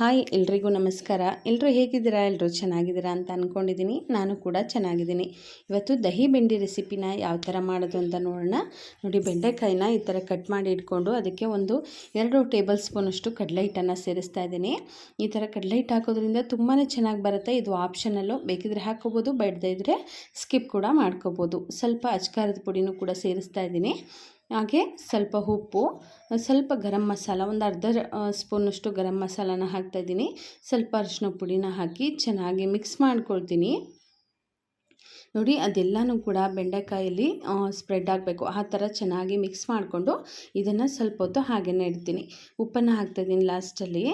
Hi, ಎಲ್ರಿಗೂ ನಮಸ್ಕಾರ. ಎಲ್ಲರೂ ಹೇಗಿದ್ದೀರಾ? ಎಲ್ಲರೂ ಚೆನ್ನಾಗಿದ್ದೀರಾ ಅಂತ ಅಂದ್ಕೊಂಡಿದ್ದೀನಿ ನಾನು ಕೂಡ ಚೆನ್ನಾಗಿದ್ದೀನಿ. ಇವತ್ತು ದಹಿ ಬೆಂಡಿ ರೆಸಿಪಿನ ಯಾವ ಥರ ಮಾಡೋದು ಅಂತ ನೋಡೋಣ. ನೋಡಿ, ಬೆಂಡೆಕಾಯಿನ ಈ ಥರ ಕಟ್ ಮಾಡಿ ಇಟ್ಕೊಂಡು ಅದಕ್ಕೆ ಒಂದು ಎರಡು ಟೇಬಲ್ ಸ್ಪೂನಷ್ಟು ಕಡಲೆ ಹಿಟ್ಟನ್ನು ಸೇರಿಸ್ತಾ ಇದ್ದೀನಿ. ಈ ಥರ ಕಡಲೆ ಹಿಟ್ಟು ಹಾಕೋದ್ರಿಂದ ತುಂಬಾ ಚೆನ್ನಾಗಿ ಬರುತ್ತೆ. ಇದು ಆಪ್ಷನಲ್ಲು. ಬೇಕಿದ್ರೆ ಹಾಕೋಬೋದು, ಬೇಡದೇ ಇದ್ದರೆ ಸ್ಕಿಪ್ ಕೂಡ ಮಾಡ್ಕೋಬೋದು. ಸ್ವಲ್ಪ ಅಚ್ಕಾರದ ಪುಡಿನೂ ಕೂಡ ಸೇರಿಸ್ತಾ ಇದ್ದೀನಿ. ಹಾಗೆ ಸ್ವಲ್ಪ ಉಪ್ಪು, ಸ್ವಲ್ಪ ಗರಂ ಮಸಾಲ, ಒಂದು ಅರ್ಧ ಸ್ಪೂನಷ್ಟು ಗರಂ ಮಸಾಲಾನ ಹಾಕ್ತಾಯಿದ್ದೀನಿ ಸ್ವಲ್ಪ ಅರಿಶಿನ ಪುಡಿನ ಹಾಕಿ ಚೆನ್ನಾಗಿ ಮಿಕ್ಸ್ ಮಾಡ್ಕೊಳ್ತೀನಿ. ನೋಡಿ, ಅದೆಲ್ಲನೂ ಕೂಡ ಬೆಂಡೆಕಾಯಲ್ಲಿ ಸ್ಪ್ರೆಡ್ ಆಗಬೇಕು. ಆ ಥರ ಚೆನ್ನಾಗಿ ಮಿಕ್ಸ್ ಮಾಡಿಕೊಂಡು ಇದನ್ನು ಸ್ವಲ್ಪ ಹೊತ್ತು ಹಾಗೆಯೇ ಇಡ್ತೀನಿ. ಉಪ್ಪನ್ನು ಹಾಕ್ತಾಯಿದ್ದೀನಿ ಲಾಸ್ಟಲ್ಲಿ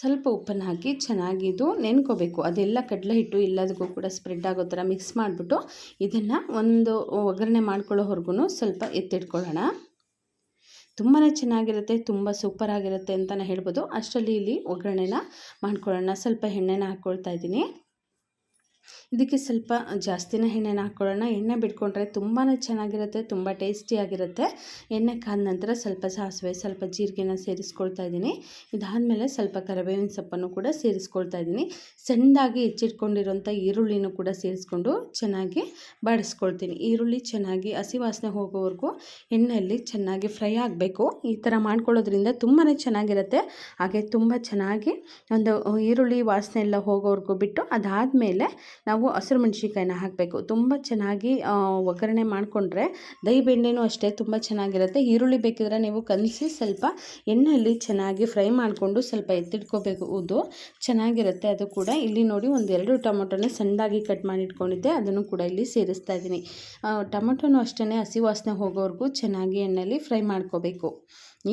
ಸ್ವಲ್ಪ ಉಪ್ಪನ್ನು ಹಾಕಿ ಚೆನ್ನಾಗಿ ಇದು ನೆನ್ಕೋಬೇಕು. ಅದೆಲ್ಲ ಕಡಲೆ ಹಿಟ್ಟು ಎಲ್ಲದಕ್ಕೂ ಕೂಡ ಸ್ಪ್ರೆಡ್ ಆಗೋ ಥರ ಮಿಕ್ಸ್ ಮಾಡಿಬಿಟ್ಟು ಇದನ್ನು ಒಂದು ಒಗ್ಗರಣೆ ಮಾಡ್ಕೊಳ್ಳೋವರೆಗೂ ಸ್ವಲ್ಪ ಎತ್ತಿಟ್ಕೊಳ್ಳೋಣ. ತುಂಬಾ ಚೆನ್ನಾಗಿರುತ್ತೆ, ತುಂಬ ಸೂಪರಾಗಿರುತ್ತೆ ಅಂತಲೇ ಹೇಳ್ಬೋದು. ಅಷ್ಟರಲ್ಲಿ ಇಲ್ಲಿ ಒಗ್ಗರಣೆನ ಮಾಡ್ಕೊಳ್ಳೋಣ. ಸ್ವಲ್ಪ ಎಣ್ಣೆನ ಹಾಕ್ಕೊಳ್ತಾ ಇದ್ದೀನಿ. ಇದಕ್ಕೆ ಸ್ವಲ್ಪ ಜಾಸ್ತಿನೇ ಎಣ್ಣೆನ ಹಾಕ್ಕೊಳ್ಳೋಣ ಎಣ್ಣೆ ಬಿಟ್ಕೊಂಡ್ರೆ ತುಂಬಾ ಚೆನ್ನಾಗಿರುತ್ತೆ, ತುಂಬ ಟೇಸ್ಟಿಯಾಗಿರುತ್ತೆ. ಎಣ್ಣೆ ಕಾದ ನಂತರ ಸ್ವಲ್ಪ ಸಾಸಿವೆ, ಸ್ವಲ್ಪ ಜೀರಿಗೆನ ಸೇರಿಸ್ಕೊಳ್ತಾ ಇದ್ದೀನಿ. ಇದಾದಮೇಲೆ ಸ್ವಲ್ಪ ಕರಿಬೇವಿನ ಸೊಪ್ಪನ್ನು ಕೂಡ ಸೇರಿಸ್ಕೊಳ್ತಾ ಇದ್ದೀನಿ. ಸಣ್ಣದಾಗಿ ಹೆಚ್ಚಿಟ್ಕೊಂಡಿರುವಂಥ ಈರುಳ್ಳಿನೂ ಕೂಡ ಸೇರಿಸ್ಕೊಂಡು ಚೆನ್ನಾಗಿ ಬಾಡಿಸ್ಕೊಳ್ತೀನಿ. ಈರುಳ್ಳಿ ಚೆನ್ನಾಗಿ ಹಸಿ ವಾಸನೆ ಹೋಗೋವರೆಗೂ ಎಣ್ಣೆಯಲ್ಲಿ ಚೆನ್ನಾಗಿ ಫ್ರೈ ಆಗಬೇಕು. ಈ ಥರ ಮಾಡ್ಕೊಳ್ಳೋದ್ರಿಂದ ತುಂಬಾ ಚೆನ್ನಾಗಿರುತ್ತೆ. ಹಾಗೆ ತುಂಬ ಚೆನ್ನಾಗಿ ಒಂದು ಈರುಳ್ಳಿ ವಾಸನೆ ಎಲ್ಲ ಹೋಗೋವರೆಗೂ ಬಿಟ್ಟು ಅದಾದಮೇಲೆ ನಾವು ಹಸಿರು ಮೆಣಸಿನ್ಕಾಯಿನ ಹಾಕಬೇಕು. ತುಂಬ ಚೆನ್ನಾಗಿ ಒಗ್ಗರಣೆ ಮಾಡಿಕೊಂಡ್ರೆ ದಹಿ ಬೆಣ್ಣೆನೂ ಅಷ್ಟೇ ತುಂಬ ಚೆನ್ನಾಗಿರುತ್ತೆ. ಈರುಳ್ಳಿ ಬೇಕಿದ್ರೆ ನೀವು ಕಲಸಿ ಸ್ವಲ್ಪ ಎಣ್ಣೆಯಲ್ಲಿ ಚೆನ್ನಾಗಿ ಫ್ರೈ ಮಾಡಿಕೊಂಡು ಸ್ವಲ್ಪ ಎತ್ತಿಟ್ಕೋಬೇಕು. ಉದ್ದು ಚೆನ್ನಾಗಿರುತ್ತೆ. ಅದು ಕೂಡ ಇಲ್ಲಿ ನೋಡಿ ಒಂದು ಎರಡು ಟೊಮೊಟೊನ ಸಣ್ಣದಾಗಿ ಕಟ್ ಮಾಡಿ ಇಟ್ಕೊಂಡಿದ್ದೆ ಅದನ್ನು ಕೂಡ ಇಲ್ಲಿ ಸೇರಿಸ್ತಾ ಇದ್ದೀನಿ. ಟೊಮೊಟೊನೂ ಅಷ್ಟೇ ಹಸಿ ವಾಸನೆ ಹೋಗೋವರೆಗೂ ಚೆನ್ನಾಗಿ ಎಣ್ಣೆಯಲ್ಲಿ ಫ್ರೈ ಮಾಡ್ಕೋಬೇಕು.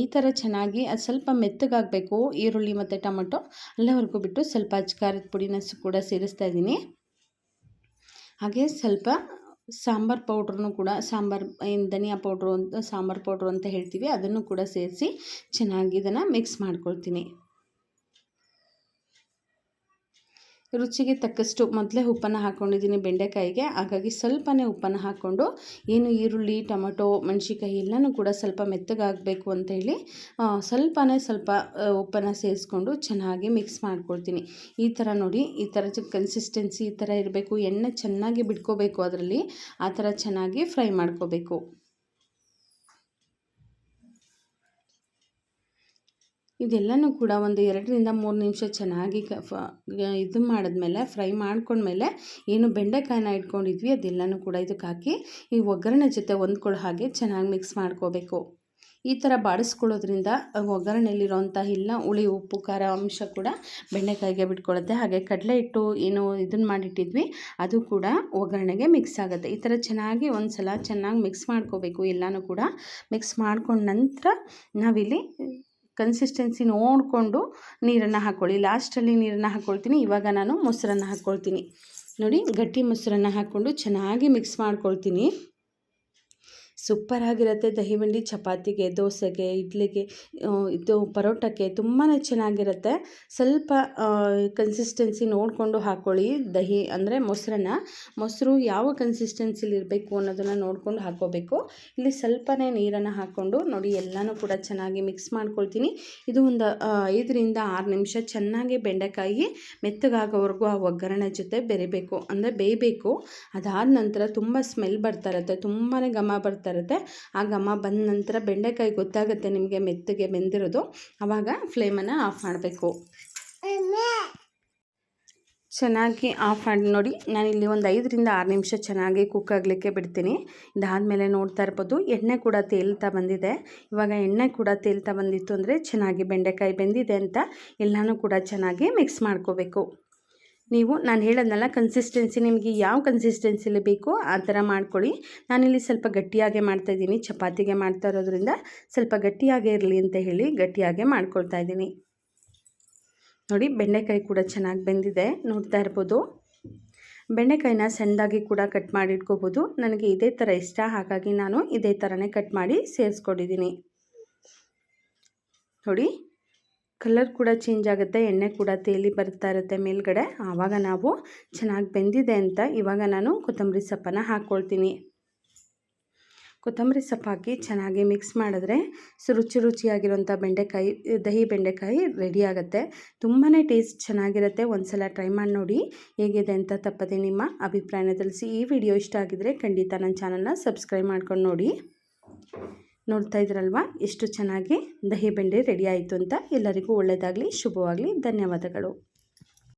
ಈ ಥರ ಚೆನ್ನಾಗಿ ಅದು ಸ್ವಲ್ಪ ಮೆತ್ತಗಾಗಬೇಕು. ಈರುಳ್ಳಿ ಮತ್ತು ಟೊಮೊಟೊ ಅಲ್ಲಿವರೆಗೂ ಬಿಟ್ಟು ಸ್ವಲ್ಪ ಅಜ್ಕಾರದ ಪುಡಿನ ಕೂಡ ಸೇರಿಸ್ತಾ ಇದ್ದೀನಿ. ಹಾಗೆ ಸ್ವಲ್ಪ ಸಾಂಬಾರು ಪೌಡ್ರನ್ನು ಕೂಡ ಸಾಂಬಾರು, ಏನು ಧನಿಯಾ ಪೌಡ್ರು ಅಂತ, ಸಾಂಬಾರು ಪೌಡ್ರು ಅಂತ ಹೇಳ್ತೀವಿ, ಅದನ್ನು ಕೂಡ ಸೇರಿಸಿ ಚೆನ್ನಾಗಿ ಇದನ್ನು ಮಿಕ್ಸ್ ಮಾಡ್ಕೊಳ್ತೀನಿ. ರುಚಿಗೆ ತಕ್ಕಷ್ಟು ಮೊದಲೇ ಉಪ್ಪನ್ನು ಹಾಕ್ಕೊಂಡಿದ್ದೀನಿ ಬೆಂಡೆಕಾಯಿಗೆ. ಹಾಗಾಗಿ ಸ್ವಲ್ಪನೇ ಉಪ್ಪನ್ನು ಹಾಕ್ಕೊಂಡು ಏನು ಈರುಳ್ಳಿ, ಟೊಮೊಟೊ ಮೆಣಸಿಕಾಯಿ ಎಲ್ಲನೂ ಕೂಡ ಸ್ವಲ್ಪ ಮೆತ್ತಗಾಗಬೇಕು ಅಂತೇಳಿ ಸ್ವಲ್ಪನೇ ಸ್ವಲ್ಪ ಉಪ್ಪನ್ನು ಸೇರಿಸ್ಕೊಂಡು ಚೆನ್ನಾಗಿ ಮಿಕ್ಸ್ ಮಾಡ್ಕೊಳ್ತೀನಿ. ಈ ಥರ ನೋಡಿ, ಈ ಥರ ಕನ್ಸಿಸ್ಟೆನ್ಸಿ ಈ ಥರ ಇರಬೇಕು. ಎಣ್ಣೆ ಚೆನ್ನಾಗಿ ಬಿಟ್ಕೋಬೇಕು ಅದರಲ್ಲಿ. ಆ ಥರ ಚೆನ್ನಾಗಿ ಫ್ರೈ ಮಾಡ್ಕೋಬೇಕು. ಇದೆಲ್ಲನೂ ಕೂಡ ಒಂದು ಎರಡರಿಂದ ಮೂರು ನಿಮಿಷ ಚೆನ್ನಾಗಿ ಇದು ಮಾಡಿದ್ಮೇಲೆ, ಫ್ರೈ ಮಾಡ್ಕೊಂಡ್ಮೇಲೆ ಏನು ಬೆಂಡೆಕಾಯಿನ ಇಟ್ಕೊಂಡಿದ್ವಿ, ಅದೆಲ್ಲನೂ ಕೂಡ ಇದಕ್ಕೆ ಹಾಕಿ ಈ ಒಗ್ಗರಣೆ ಜೊತೆ ಹೊಂದ್ಕೊಳ್ಳೋ ಹಾಗೆ ಚೆನ್ನಾಗಿ ಮಿಕ್ಸ್ ಮಾಡ್ಕೋಬೇಕು. ಈ ಥರ ಬಾಡಿಸ್ಕೊಳ್ಳೋದ್ರಿಂದ ಒಗ್ಗರಣೆಯಲ್ಲಿರೋಂಥ ಇಲ್ಲ ಹುಳಿ, ಉಪ್ಪು, ಖಾರ ಅಂಶ ಕೂಡ ಬೆಂಡೆಕಾಯಿಗೆ ಬಿಟ್ಕೊಳ್ಳುತ್ತೆ. ಹಾಗೆ ಕಡಲೆ ಹಿಟ್ಟು ಏನು ಇದನ್ನು ಮಾಡಿಟ್ಟಿದ್ವಿ, ಅದು ಕೂಡ ಒಗ್ಗರಣೆಗೆ ಮಿಕ್ಸ್ ಆಗುತ್ತೆ. ಈ ಥರ ಚೆನ್ನಾಗಿ ಒಂದು ಸಲ ಚೆನ್ನಾಗಿ ಮಿಕ್ಸ್ ಮಾಡ್ಕೋಬೇಕು ಎಲ್ಲನೂ ಕೂಡ. ಮಿಕ್ಸ್ ಮಾಡ್ಕೊಂಡ ನಂತರ ನಾವಿಲ್ಲಿ ಕನ್ಸಿಸ್ಟೆನ್ಸಿ ನೋಡಿಕೊಂಡು ನೀರನ್ನು ಹಾಕ್ಕೊಳ್ಳಿ ಲಾಸ್ಟಲ್ಲಿ ನೀರನ್ನು ಹಾಕ್ಕೊಳ್ತೀನಿ ಇವಾಗ ನಾನು ಮೊಸರನ್ನು ಹಾಕ್ಕೊಳ್ತೀನಿ ನೋಡಿ ಗಟ್ಟಿ ಮೊಸರನ್ನು ಹಾಕ್ಕೊಂಡು ಚೆನ್ನಾಗಿ ಮಿಕ್ಸ್ ಮಾಡ್ಕೊಳ್ತೀನಿ. ಸೂಪರಾಗಿರುತ್ತೆ. ದಹಿ ಬಂಡಿ ಚಪಾತಿಗೆ, ದೋಸೆಗೆ, ಇಡ್ಲಿಗೆ ಇದು ಪರೋಟಕ್ಕೆ ತುಂಬಾ ಚೆನ್ನಾಗಿರುತ್ತೆ. ಸ್ವಲ್ಪ ಕನ್ಸಿಸ್ಟೆನ್ಸಿ ನೋಡಿಕೊಂಡು ಹಾಕ್ಕೊಳ್ಳಿ ದಹಿ ಅಂದರೆ ಮೊಸರನ್ನ. ಮೊಸರು ಯಾವ ಕನ್ಸಿಸ್ಟೆನ್ಸಿಲಿ ಇರಬೇಕು ಅನ್ನೋದನ್ನು ನೋಡಿಕೊಂಡು ಹಾಕ್ಕೋಬೇಕು. ಇಲ್ಲಿ ಸ್ವಲ್ಪನೇ ನೀರನ್ನು ಹಾಕ್ಕೊಂಡು ನೋಡಿ, ಎಲ್ಲನೂ ಕೂಡ ಚೆನ್ನಾಗಿ ಮಿಕ್ಸ್ ಮಾಡ್ಕೊಳ್ತೀನಿ. ಇದು ಒಂದು ಐದರಿಂದ ಆರು ನಿಮಿಷ ಚೆನ್ನಾಗಿ ಬೆಂಡೆಕಾಯಿ ಮೆತ್ತಗಾಗೋವರೆಗೂ ಆ ಒಗ್ಗರಣೆ ಜೊತೆ ಬೆರಿಬೇಕು. ಅಂದರೆ ಬೇಯಬೇಕು. ಅದಾದ ನಂತರ ತುಂಬ ಸ್ಮೆಲ್ ಬರ್ತಾ ಇರುತ್ತೆ. ತುಂಬಾ ಘಮ ಬರ್ತಾ ಇರುತ್ತೆ. ಆ ಘಮ ಬಂದ ನಂತರ ಬೆಂಡೆಕಾಯಿ ಗೊತ್ತಾಗುತ್ತೆ ನಿಮಗೆ ಮೆತ್ತಗೆ ಬೆಂದಿರೋದು. ಆವಾಗ ಫ್ಲೇಮನ್ನು ಆಫ್ ಮಾಡಬೇಕು. ಚೆನ್ನಾಗಿ ಆಫ್ ಮಾಡಿ ನೋಡಿ ನಾನಿಲ್ಲಿ ಒಂದು ಐದರಿಂದ ಆರು ನಿಮಿಷ ಚೆನ್ನಾಗಿ ಕುಕ್ ಆಗಲಿಕ್ಕೆ ಬಿಡ್ತೀನಿ. ಇದಾದಮೇಲೆ ನೋಡ್ತಾ ಇರ್ಬೋದು, ಎಣ್ಣೆ ಕೂಡ ತೇಲ್ತಾ ಬಂದಿದೆ. ಇವಾಗ ಎಣ್ಣೆ ಕೂಡ ತೇಲ್ತಾ ಬಂದಿತ್ತು ಅಂದರೆ ಚೆನ್ನಾಗಿ ಬೆಂಡೆಕಾಯಿ ಬೆಂದಿದೆ ಅಂತ ಎಲ್ಲನೂ ಕೂಡ ಚೆನ್ನಾಗಿ ಮಿಕ್ಸ್ ಮಾಡ್ಕೋಬೇಕು. ನೀವು ನಾನು ಹೇಳೋದ್ನಲ್ಲ ಕನ್ಸಿಸ್ಟೆನ್ಸಿ ನಿಮಗೆ ಯಾವ ಕನ್ಸಿಸ್ಟೆನ್ಸಿಲಿ ಬೇಕೋ ಆ ಥರ ಮಾಡ್ಕೊಳ್ಳಿ. ನಾನಿಲ್ಲಿ ಸ್ವಲ್ಪ ಗಟ್ಟಿಯಾಗೆ ಮಾಡ್ತಾಯಿದ್ದೀನಿ ಚಪಾತಿಗೆ ಮಾಡ್ತಾ ಇರೋದ್ರಿಂದ ಸ್ವಲ್ಪ ಗಟ್ಟಿಯಾಗೆ ಇರಲಿ ಅಂತ ಹೇಳಿ ಗಟ್ಟಿಯಾಗೆ ಮಾಡ್ಕೊಳ್ತಾ ಇದ್ದೀನಿ. ನೋಡಿ ಬೆಂಡೆಕಾಯಿ ಕೂಡ ಚೆನ್ನಾಗಿ ಬೆಂದಿದೆ, ನೋಡ್ತಾ ಇರ್ಬೋದು. ಬೆಂಡೆಕಾಯಿನ ಸಣ್ಣದಾಗಿ ಕೂಡ ಕಟ್ ಮಾಡಿ ಇಟ್ಕೋಬೋದು ನನಗೆ ಇದೇ ಥರ ಇಷ್ಟ, ಹಾಗಾಗಿ ನಾನು ಇದೇ ಥರನೇ ಕಟ್ ಮಾಡಿ ಸೇರಿಸ್ಕೊಂಡಿದ್ದೀನಿ. ನೋಡಿ ಕಲರ್ ಕೂಡ ಚೇಂಜ್ ಆಗುತ್ತೆ, ಎಣ್ಣೆ ಕೂಡ ತೇಲಿ ಬರ್ತಾ ಇರುತ್ತೆ ಮೇಲ್ಗಡೆ. ಆವಾಗ ನಾವು ಚೆನ್ನಾಗಿ ಬೆಂದಿದೆ ಅಂತ ಇವಾಗ ನಾನು ಕೊತ್ತಂಬರಿ ಸೊಪ್ಪನ್ನು ಹಾಕ್ಕೊಳ್ತೀನಿ ಕೊತ್ತಂಬರಿ ಸೊಪ್ಪು ಹಾಕಿ ಚೆನ್ನಾಗಿ ಮಿಕ್ಸ್ ಮಾಡಿದ್ರೆ ರುಚಿ ರುಚಿಯಾಗಿರುವಂಥ ಬೆಂಡೆಕಾಯಿ, ದಹಿ ಬೆಂಡೆಕಾಯಿ ರೆಡಿ ಆಗುತ್ತೆ. ತುಂಬಾ ಟೇಸ್ಟ್ ಚೆನ್ನಾಗಿರುತ್ತೆ ಒಂದು ಸಲ ಟ್ರೈ ಮಾಡಿ ನೋಡಿ ಹೇಗಿದೆ ಅಂತ ತಪ್ಪದೆ ನಿಮ್ಮ ಅಭಿಪ್ರಾಯನ ತಿಳಿಸಿ. ಈ ವಿಡಿಯೋ ಇಷ್ಟ ಆಗಿದರೆ ಖಂಡಿತ ನನ್ನ ಚಾನಲ್ನ ಸಬ್ಸ್ಕ್ರೈಬ್ ಮಾಡ್ಕೊಂಡು ನೋಡಿ. ನೋಡ್ತಾ ಇದ್ರಲ್ವಾ? ಎಷ್ಟು ಚೆನ್ನಾಗಿ ದಹಿ ಬೆಂಡೆ ರೆಡಿ ಆಯಿತು ಅಂತ ಎಲ್ಲರಿಗೂ ಒಳ್ಳೆಯದಾಗಲಿ ಶುಭವಾಗಲಿ ಧನ್ಯವಾದಗಳು.